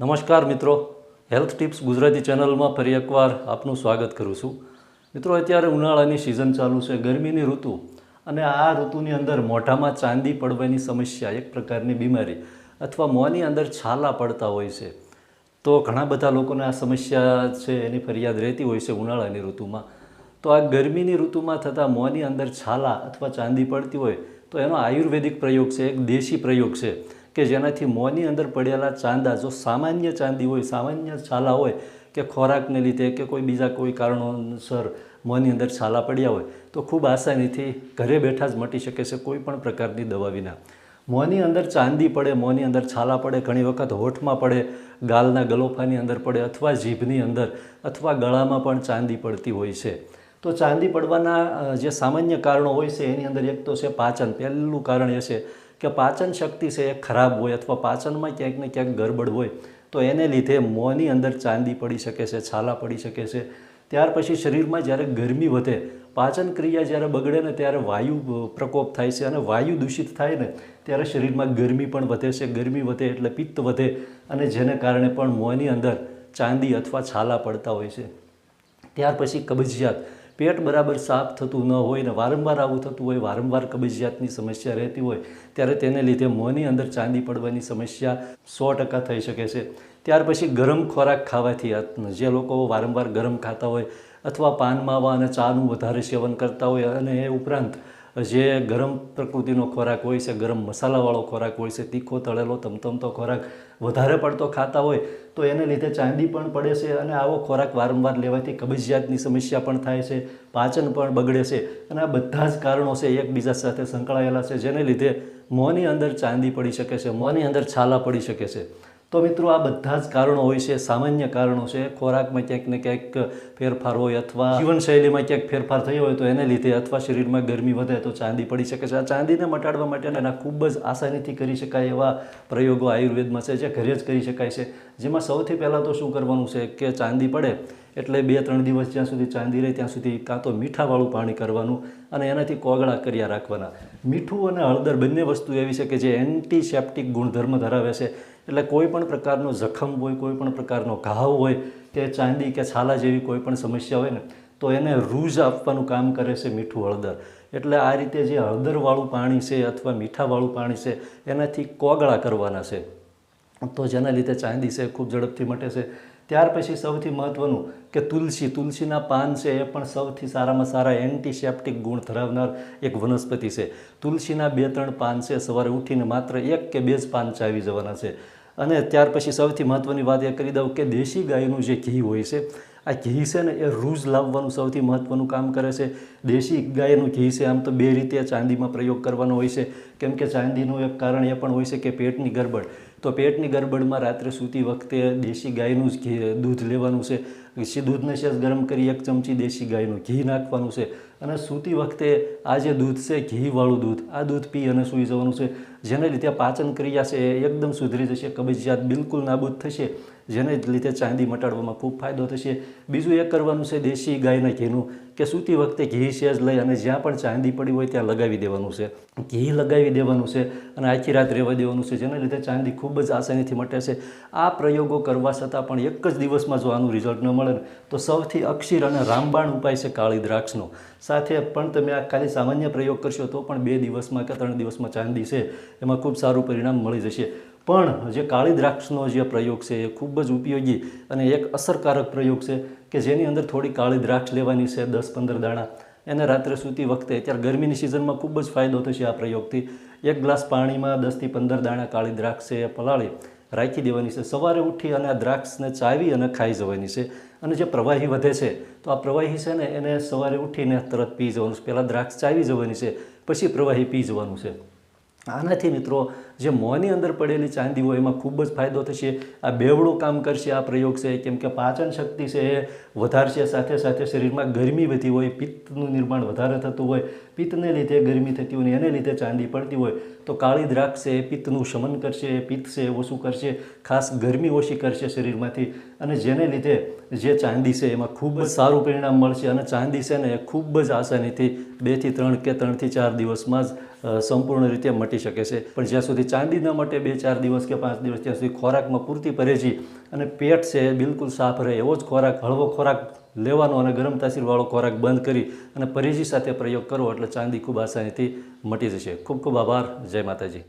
નમસ્કાર મિત્રો. Health tips Gujarati ચેનલમાં ફરી એકવાર આપનું સ્વાગત કરું છું. મિત્રો, અત્યારે ઉનાળાની સિઝન ચાલુ છે, ગરમીની ઋતુ અને આ ઋતુની અંદર મોઢામાં ચાંદી પડવાની સમસ્યા, એક પ્રકારની બીમારી અથવા મોંની અંદર છાલા પડતા હોય છે. તો ઘણા બધા લોકોને આ સમસ્યા છે, એની ફરિયાદ રહેતી હોય છે ઉનાળાની ઋતુમાં. તો આ ગરમીની ઋતુમાં થતાં મોંની અંદર છાલા અથવા ચાંદી પડતી હોય તો એનો આયુર્વેદિક પ્રયોગ છે, એક દેશી પ્રયોગ છે. કે જેનાથી મોંની અંદર પડેલા ચાંદા, જો સામાન્ય ચાંદી હોય, સામાન્ય છાલા હોય, કે ખોરાકને લીધે કે કોઈ બીજા કોઈ કારણોસર મોંની અંદર છાલા પડ્યા હોય, તો ખૂબ આસાનીથી ઘરે બેઠા જ મટી શકે છે કોઈ પણ પ્રકારની દવા વિના. મોંની અંદર ચાંદી પડે, મોંની અંદર છાલા પડે, ઘણી વખત હોઠમાં પડે, ગાલના ગલોફાની અંદર પડે અથવા જીભની અંદર અથવા ગળામાં પણ ચાંદી પડતી હોય છે. તો ચાંદી પડવાના જે સામાન્ય કારણો હોય છે, એની અંદર એક તો છે પાચન. પહેલું કારણ એ છે કે પાચન શક્તિ છે એ ખરાબ હોય અથવા પાચનમાં ક્યાંક ને ક્યાંક ગરબડ હોય, તો એને લીધે મોંની અંદર ચાંદી પડી શકે છે, છાલા પડી શકે છે. ત્યાર પછી શરીરમાં જ્યારે ગરમી વધે, પાચન ક્રિયા જ્યારે બગડે ને ત્યારે વાયુ પ્રકોપ થાય છે અને વાયુ દૂષિત થાય ને, ત્યારે શરીરમાં ગરમી પણ વધે છે. ગરમી વધે એટલે પિત્ત વધે અને જેને કારણે પણ મોંની અંદર ચાંદી અથવા છાલા પડતા હોય છે. ત્યાર પછી કબજિયાત. પેટ બરાબર સાફ થતું ન હોય ને વારંવાર આવું થતું હોય, વારંવાર કબજિયાતની સમસ્યા રહેતી હોય, ત્યારે તેને લીધે મોંની અંદર ચાંદી પડવાની સમસ્યા સો ટકા થઈ શકે છે. ત્યાર પછી ગરમ ખોરાક ખાવાથી જે લોકો વારંવાર ગરમ ખાતા હોય અથવા પાન, માવા અને ચાનું વધારે સેવન કરતા હોય અને એ ઉપરાંત જે ગરમ પ્રકૃતિનો ખોરાક હોય છે, ગરમ મસાલાવાળો ખોરાક હોય છે, તીખો, તળેલો, તમતમતો ખોરાક વધારે પડતો ખાતા હોય, તો એને લીધે ચાંદી પણ પડે છે અને આવો ખોરાક વારંવાર લેવાથી કબજિયાતની સમસ્યા પણ થાય છે, પાચન પણ બગડે છે અને આ બધા જ કારણો છે એકબીજા સાથે સંકળાયેલા છે, જેને લીધે મોંની અંદર ચાંદી પડી શકે છે, મોંની અંદર છાલા પડી શકે છે. તો મિત્રો આ બધા જ કારણો હોય છે, સામાન્ય કારણો છે. ખોરાકમાં ક્યાંક ને ક્યાંક ફેરફાર હોય અથવા જીવનશૈલીમાં ક્યાંક ફેરફાર થયો હોય તો એને લીધે અથવા શરીરમાં ગરમી વધે તો ચાંદી પડી શકે છે. આ ચાંદીને મટાડવા માટેના ખૂબ જ આસાનીથી કરી શકાય એવા પ્રયોગો આયુર્વેદમાં છે, જે ઘરે જ કરી શકાય છે. જેમાં સૌથી પહેલાં તો શું કરવાનું છે કે ચાંદી પડે એટલે બે ત્રણ દિવસ જ્યાં સુધી ચાંદી રહે ત્યાં સુધી કાં તો મીઠાવાળું પાણી કરવાનું અને એનાથી કોગળા કર્યા રાખવાના. મીઠું અને હળદર બંને વસ્તુ એવી છે કે જે એન્ટીસેપ્ટિક ગુણધર્મ ધરાવે છે. એટલે કોઈ પણ પ્રકારનો જખમ હોય, કોઈ પણ પ્રકારનો ઘાવ હોય, કે ચાંદી કે છાલા જેવી કોઈ પણ સમસ્યા હોય ને, તો એને રૂઝ આપવાનું કામ કરે છે મીઠું હળદર. એટલે આ રીતે જે હળદરવાળું પાણી છે અથવા મીઠાવાળું પાણી છે, એનાથી કોગળા કરવાના છે. તો જેના લીધે ચાંદી છે, ખૂબ ઝડપથી મટે છે. ત્યાર પછી સૌથી મહત્ત્વનું કે તુલસી, તુલસીના પાન છે એ પણ સૌથી સારામાં સારા એન્ટીસેપ્ટિક ગુણ ધરાવનાર એક વનસ્પતિ છે. તુલસીના બે, ત્રણ પાન છે, સવારે ઉઠીને માત્ર એક કે બે જ પાન ચાવી જવાના છે. અને ત્યાર પછી સૌથી મહત્ત્વની વાત એ કરી દઉં કે દેશી ગાયનું જે ઘી હોય છે, આ ઘી છે ને એ રૂઝ લાવવાનું સૌથી મહત્ત્વનું કામ કરે છે. દેશી ગાયનું ઘી છે, આમ તો બે રીતે ચાંદીમાં પ્રયોગ કરવાનો હોય છે. કેમ કે ચાંદીનું એક કારણ એ પણ હોય છે કે પેટની ગરબડ. તો પેટની ગરબડમાં રાત્રે સૂતી વખતે દેશી ગાયનું જ ઘી, દૂધ લેવાનું છે. દૂધને સેજ ગરમ કરી એક ચમચી દેશી ગાયનું ઘી નાખવાનું છે. અને સૂતી વખતે આ જે દૂધ છે, ઘીવાળું દૂધ, આ દૂધ પી અને સૂઈ જવાનું છે. જેને લીધે પાચન ક્રિયા છે એ એકદમ સુધરી જશે, કબજિયાત બિલકુલ નાબૂદ થશે. જેને લીધે ચાંદી મટાડવામાં ખૂબ ફાયદો થશે. બીજું એ કરવાનું છે દેશી ગાયના ઘીનું, કે સૂતી વખતે ઘી સેજ લઈ અને જ્યાં પણ ચાંદી પડી હોય ત્યાં લગાવી દેવાનું છે. ઘી લગાવી દેવાનું છે અને આખી રાત રહેવા દેવાનું છે, જેના લીધે ચાંદી ખૂબ જ આસાનીથી મટે છે. આ પ્રયોગો કરવા છતાં પણ એક જ દિવસમાં જો આનું રિઝલ્ટ ન મળે ને તો સૌથી અક્ષીર અને રામબાણ ઉપાય છે કાળી દ્રાક્ષનો. સાથે પણ તમે આ ખાલી સામાન્ય પ્રયોગ કરશો તો પણ બે દિવસમાં કે ત્રણ દિવસમાં ચાંદી છે, એમાં ખૂબ સારું પરિણામ મળી જશે. પણ જે કાળી દ્રાક્ષનો જે પ્રયોગ છે એ ખૂબ જ ઉપયોગી અને એક અસરકારક પ્રયોગ છે કે જેની અંદર થોડી કાળી દ્રાક્ષ લેવાની છે દસ પંદર દાણા. એને રાત્રે સૂતી વખતે, અત્યારે ગરમીની સિઝનમાં ખૂબ જ ફાયદો થશે આ પ્રયોગથી. એક ગ્લાસ પાણીમાં દસથી પંદર દાણા કાળી દ્રાક્ષ છે એ પલાળી રાખી દેવાની છે. સવારે ઉઠી અને આ દ્રાક્ષને ચાવી અને ખાઈ જવાની છે. અને જે પ્રવાહી વધે છે, તો આ પ્રવાહી છે ને એને સવારે ઉઠીને તરત પી જવાનું છે. પહેલાં દ્રાક્ષ ચાવી જવાની છે, પછી પ્રવાહી પી જવાનું છે. આનાથી મિત્રો જે મોંની અંદર પડેલી ચાંદી હોય એમાં ખૂબ જ ફાયદો થશે. આ બેવડું કામ કરશે આ પ્રયોગ છે, કેમ કે પાચન શક્તિ છે એ વધારશે, સાથે સાથે શરીરમાં ગરમી વધી હોય, પિત્તનું નિર્માણ વધારે થતું હોય, પિત્તને લીધે ગરમી થતી હોય એને લીધે ચાંદી પડતી હોય, તો કાળી દ્રાક્ષ છે એ પિત્તનું શમન કરશે પિત્ત છે ઓછું કરશે, ખાસ ગરમી ઓછી કરશે શરીરમાંથી અને જેને લીધે જે ચાંદી છે એમાં ખૂબ જ સારું પરિણામ મળશે અને ચાંદી છે ને એ ખૂબ જ આસાનીથી બેથી ત્રણ કે ત્રણથી ચાર દિવસમાં જ સંપૂર્ણ રીતે મટી શકે છે. પણ જ્યાં સુધી સુધી ચાંદીના માટે બે ચાર દિવસ કે પાંચ દિવસ ત્યાં સુધી ખોરાકમાં પૂરતી પરેજી અને પેટ છે બિલકુલ સાફ રહે એવો જ ખોરાક, હળવો ખોરાક લેવાનો અને ગરમ તાસીરવાળો ખોરાક બંધ કરી અને પરેજી સાથે પ્રયોગ કરો એટલે ચાંદી ખૂબ આસાનીથી મટી જશે. ખૂબ ખૂબ આભાર. જય માતાજી.